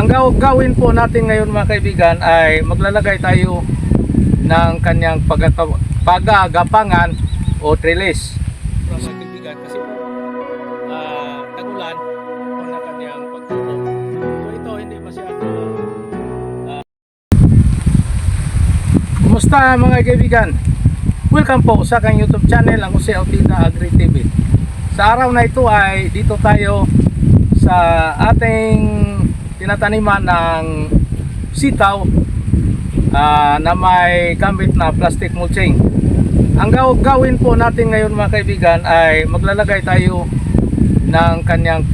Ang gaw- gawin po natin ngayon mga kaibigan ay maglalagay tayo ng kanyang pagagapangan o trellis. Mga kaibigan kasi po ah, tagulan po na kanyang pagtubo. So ito hindi masyado ah, Kumusta mga kaibigan? Welcome po sa aking YouTube channel ang Jose Autita Agri TV. Sa araw na ito ay dito tayo sa ating tinataniman ng sitaw ah, na may gamit na plastic mulching. Ang gaw- gawin po natin ngayon mga kaibigan ay maglalagay tayo ng kanyang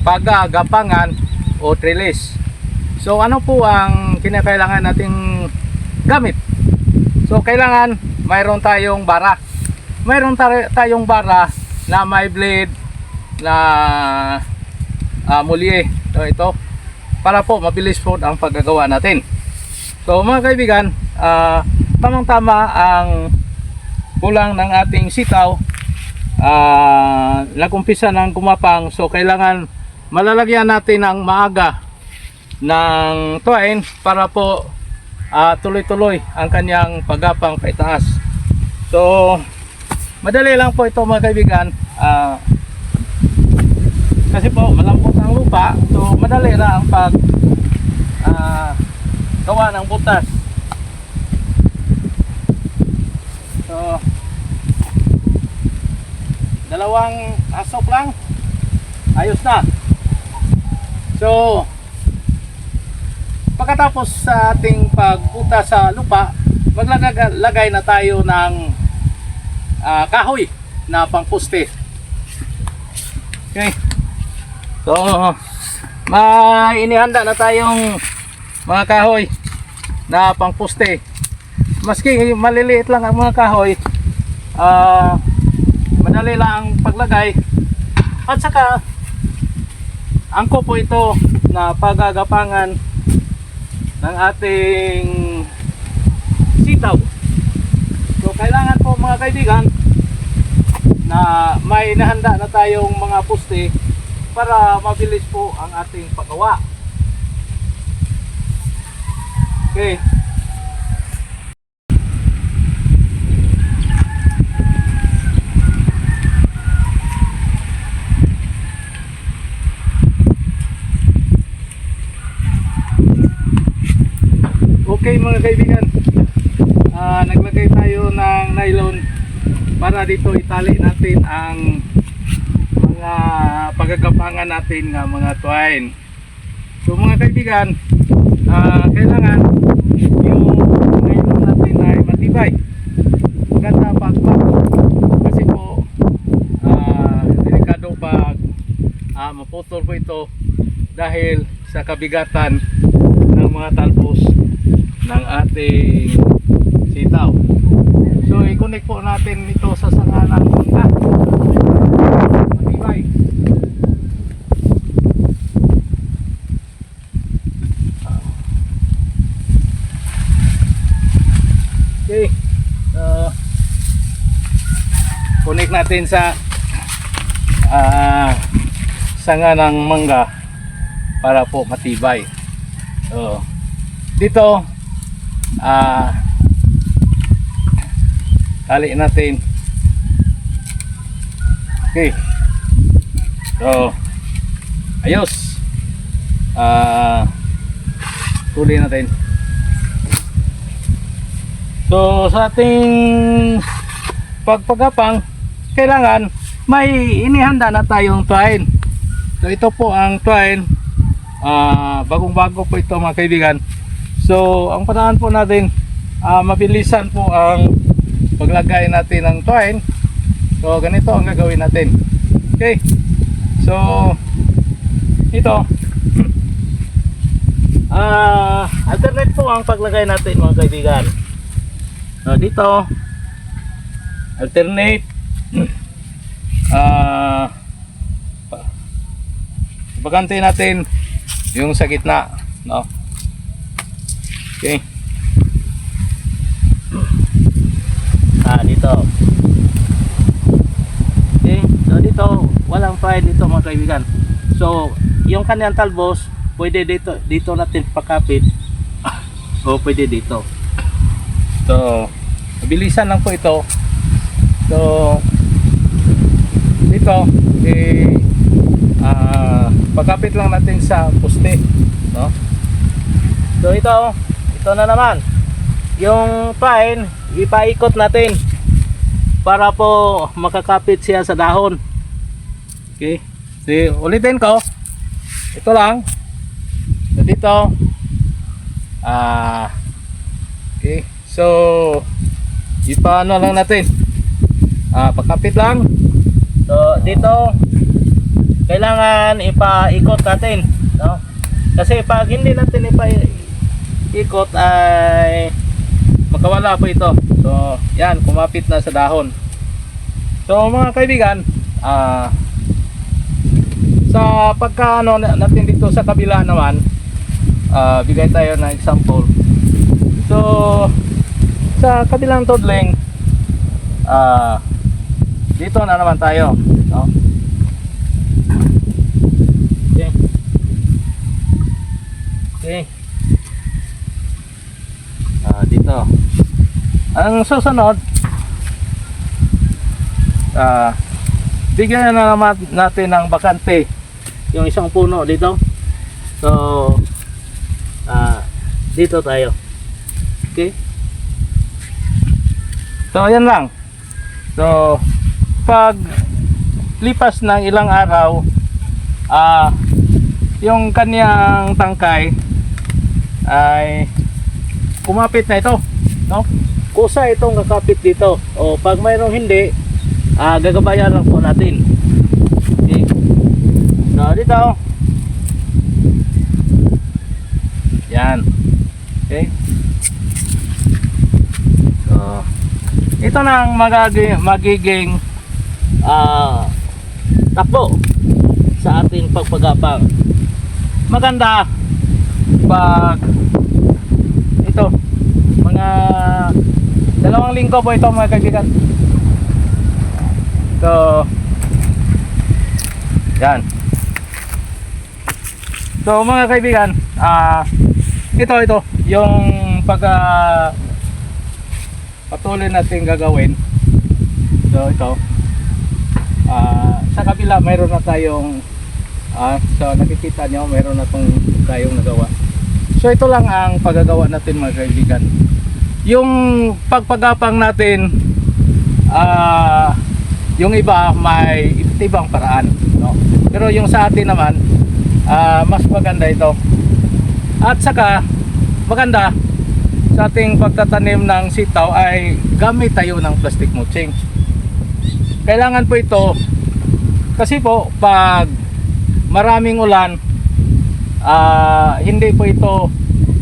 pagagapangan o trellis. So ano po ang kinakailangan nating gamit? So kailangan mayroon tayong bara. Mayroon tayo- tayong bara na may blade na uh, mulye. So ito para po mabilis po ang paggagawa natin. So mga kaibigan, ah, tamang-tama ang kulang ng ating sitaw. Ah, nagumpisa ng gumapang so kailangan malalagyan natin ng maaga ng tuwain para po ah, tuloy-tuloy ang kanyang pagapang paitaas. So madali lang po ito mga kaibigan. Ah, kasi po malambot ang lupa so madali na ang pag ah, gawa ng butas. So dalawang asok lang ayos na. So pagkatapos sa ating pagbutas sa lupa maglagay na tayo ng ah, kahoy na pangpuste okay So, may inihanda na tayong mga kahoy na pangpuste. Maski maliliit lang ang mga kahoy, ah madali lang ang paglagay. At saka, angko po ito na pagagapangan ng ating sitaw. So, kailangan po mga kaibigan na may inahanda na tayong mga puste para mabilis po ang ating paggawa. Okay. Okay mga kaibigan. Ah, naglagay tayo ng nylon para dito itali natin ang mga pagagapangan natin nga mga twine. So mga kaibigan, ah, kailangan yung nylon natin ay matibay. Maganda pag kasi po ah, delikado pag ah, maputol po ito dahil sa kabigatan ng mga talpos ng ating sitaw. So i-connect po natin ito sa sanga ng mangga. Matibay. Okay. So, connect natin sa ah, sanga ng mangga para po matibay. So, dito ah tali natin. Okay. So, ayos. Ah, tuli natin. So, sa ating pagpagapang, kailangan may inihanda na tayong twine. So, ito po ang twine. Ah, bagong-bago po ito mga kaibigan. So, ang panahon po natin, ah, mabilisan po ang paglagay natin ng twine. So, ganito ang gagawin natin. Okay. So, ito. Ah, alternate po ang paglagay natin mga kaibigan. So, dito alternate ah pa- Pagkante natin yung sa gitna, no? Okay. Ah, dito. Okay, so dito walang file dito mga kaibigan. So, yung kanyang talbos pwede dito, dito natin pakapit. O pwede dito. So, mabilisan lang po ito. So, dito, eh, ah, pakapit lang natin sa poste. No? So, ito, ito na naman. Yung pine, ipaikot natin para po makakapit siya sa dahon. Okay. So, ulitin ko. Ito lang. So, dito. Ah. okay. So, ipaano lang natin. Ah, pakapit lang. Dito kailangan ipaikot natin, no? Kasi pag hindi natin ipaikot ay makawala po ito. So, yan, kumapit na sa dahon. So, mga kaibigan, ah sa pagkaano na- natin dito sa kabila naman, ah bigay tayo ng example. So, sa kabilang todling, ah dito na naman tayo, no? Okay. Okay. Ah, dito. Ang susunod, ah, bigyan na naman natin ng bakante yung isang puno dito. So, ah, dito tayo. Okay? So, ayan lang. So, pag lipas ng ilang araw, ah, yung kanyang tangkay ay kumapit na ito, no? Kusa itong kakapit dito. O pag mayroong hindi, ah, gagabayan lang po natin. Okay. So, dito. Yan. Okay. So, ito na ang magagi- magiging ah, takbo sa ating pagpagapang. Maganda pag ito mga dalawang linggo po ito mga kaibigan. So yan. So mga kaibigan, ah ito ito yung pag ah, patuloy natin gagawin. So ito ah sa kabila mayroon na tayong ah so nakikita nyo mayroon na tong tayong nagawa. So ito lang ang paggagawa natin mga kaibigan. Yung pagpagapang natin ah yung iba may iba't ibang paraan, no? Pero yung sa atin naman ah mas maganda ito. At saka maganda sa ating pagtatanim ng sitaw ay gamit tayo ng plastic mulching. Kailangan po ito kasi po pag maraming ulan ah hindi po ito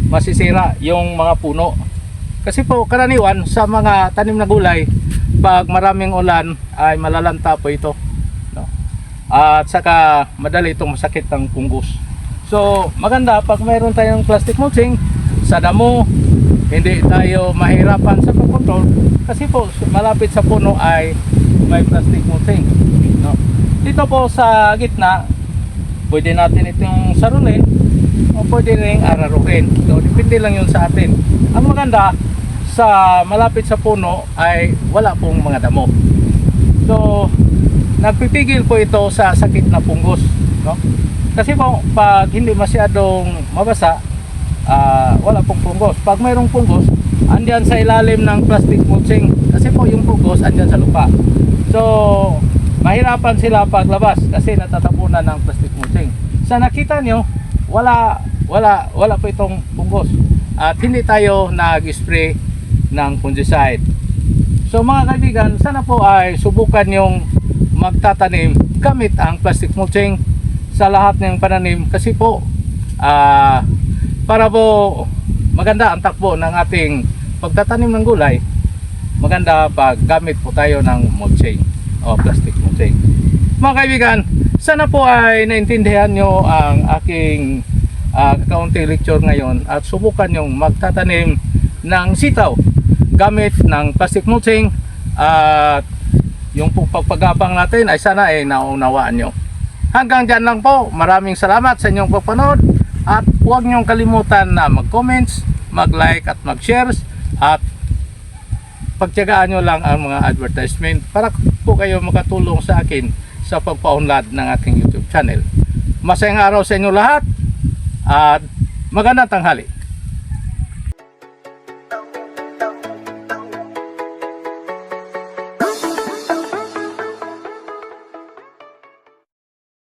masisira yung mga puno. Kasi po karaniwan sa mga tanim na gulay pag maraming ulan ay malalanta po ito. No? At saka madali itong masakit ng punggos. So maganda pag mayroon tayong plastic mulching sa damo hindi tayo mahirapan sa pagkontrol kasi po malapit sa puno ay may plastic mulching. No? Dito po sa gitna pwede natin itong sarulin o pwede rin araruhin. So, depende lang yun sa atin. Ang maganda, sa malapit sa puno ay wala pong mga damo. So, nagpipigil po ito sa sakit na punggos. No? Kasi po, pag hindi masyadong mabasa, ah, wala pong punggos. Pag mayroong punggos, andyan sa ilalim ng plastic mulching. Kasi po yung punggos andyan sa lupa. So, mahirapan sila paglabas kasi natatapunan ng plastic mulching. Sa nakita nyo, wala wala wala po itong punggos. At hindi tayo nag-spray ng fungicide. So mga kaibigan, sana po ay subukan yung magtatanim gamit ang plastic mulching sa lahat ng pananim kasi po ah para po maganda ang takbo ng ating pagtatanim ng gulay maganda pag gamit po tayo ng mulching o plastic mulching. Mga kaibigan, sana po ay naintindihan nyo ang aking uh, kaunting lecture ngayon at subukan yung magtatanim ng sitaw gamit ng plastic mulching at yung po pagpagapang natin ay sana ay naunawaan nyo. Hanggang dyan lang po. Maraming salamat sa inyong pagpanood. At huwag niyong kalimutan na mag-comments, mag-like at mag-shares at pagtyagaan nyo lang ang mga advertisement para po kayo makatulong sa akin sa pagpaunlad ng aking YouTube channel. Masayang araw sa inyo lahat at magandang tanghali.